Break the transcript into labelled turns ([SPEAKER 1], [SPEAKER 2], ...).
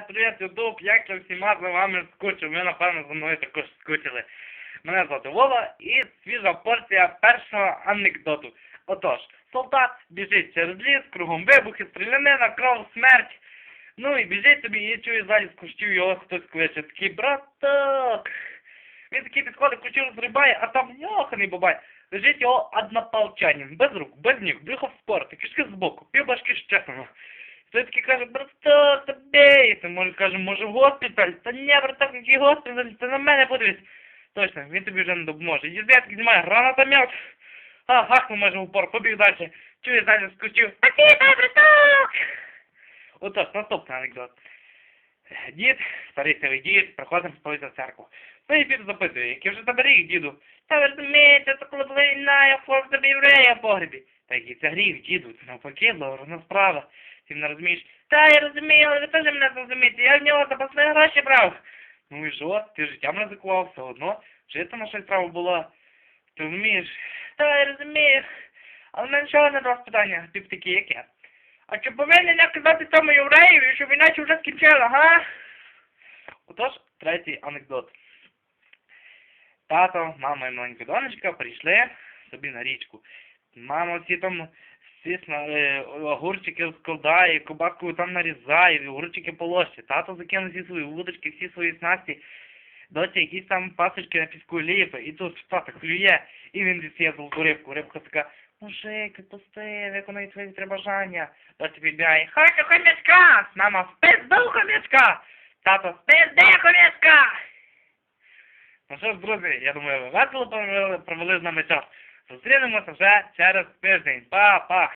[SPEAKER 1] Привіт, Ютуб, як я всіма за вами скучив, ви напевно за мною також скучили. Мене звати Вова і свіжа порція першого анекдоту. Отож, солдат біжить через ліс, кругом вибухи, стрілянина, кров, смерть. Ну і біжить собі і чує ззаді з кущів його хтось кличе. Такий браток. Він такий підходить, кущі розрибає, а там йоханий бабай. Лежить його однополчанин, без рук, без ніг, брюхо в спорт, кишки збоку, півбашки щеплено. Той такий каже, браток, та бейся. Може, каже, може в госпіталь? Та ні, браток, який госпіталь, ти на мене подивись. Точно, він тобі вже не допоможе. Їздетки знімає, гранатомет. А, гахнув майже в упор, побіг далі. Чує далі скочив. Спасибо, браток! Отож, наступний анекдот. Дід, старий сивий дід, приходить сповідати в церкву. Ну і дід запитує, який вже тебе рік, діду? Та ви розумієте, це коли була війна, я хлоп тобі в погребі. Та який це гріх, діду, це навпаки, благородна справа. Ти не розумієш? Та я розумію, але ви теж мене зрозумієте, я в нього за свої гроші брав. Ну і що? Ти життям ризикував, все одно. Жити на щось право було. Ти розумієш? Та я розумію. Але в мене ще одне до вас питання, тип такі, яке? А чи повинен я казати тому євреєві, щоб іначе вже скінчила, га? Отож, третій анекдот. Тато, мама і маленька донечка прийшли собі на річку. Мама всі там всі сна- е, огурчики складає, кобаку там нарізає, огурчики по ложці. Тато закинув всі свої вудочки, всі свої снасті. Доця якісь там пасочки на піску ліпи, і тут тато клює, і він дістає золоту рибку. Рибка така, мужик, відпусти, виконай твої три бажання. Доця підбігає, хочу хомячка! Мама, спизду хомячка! Тато, спизди хомячка! Ну що ж, друзі, я думаю, ви весело провели з нами час. Зустрінемося вже через тиждень. Па-па!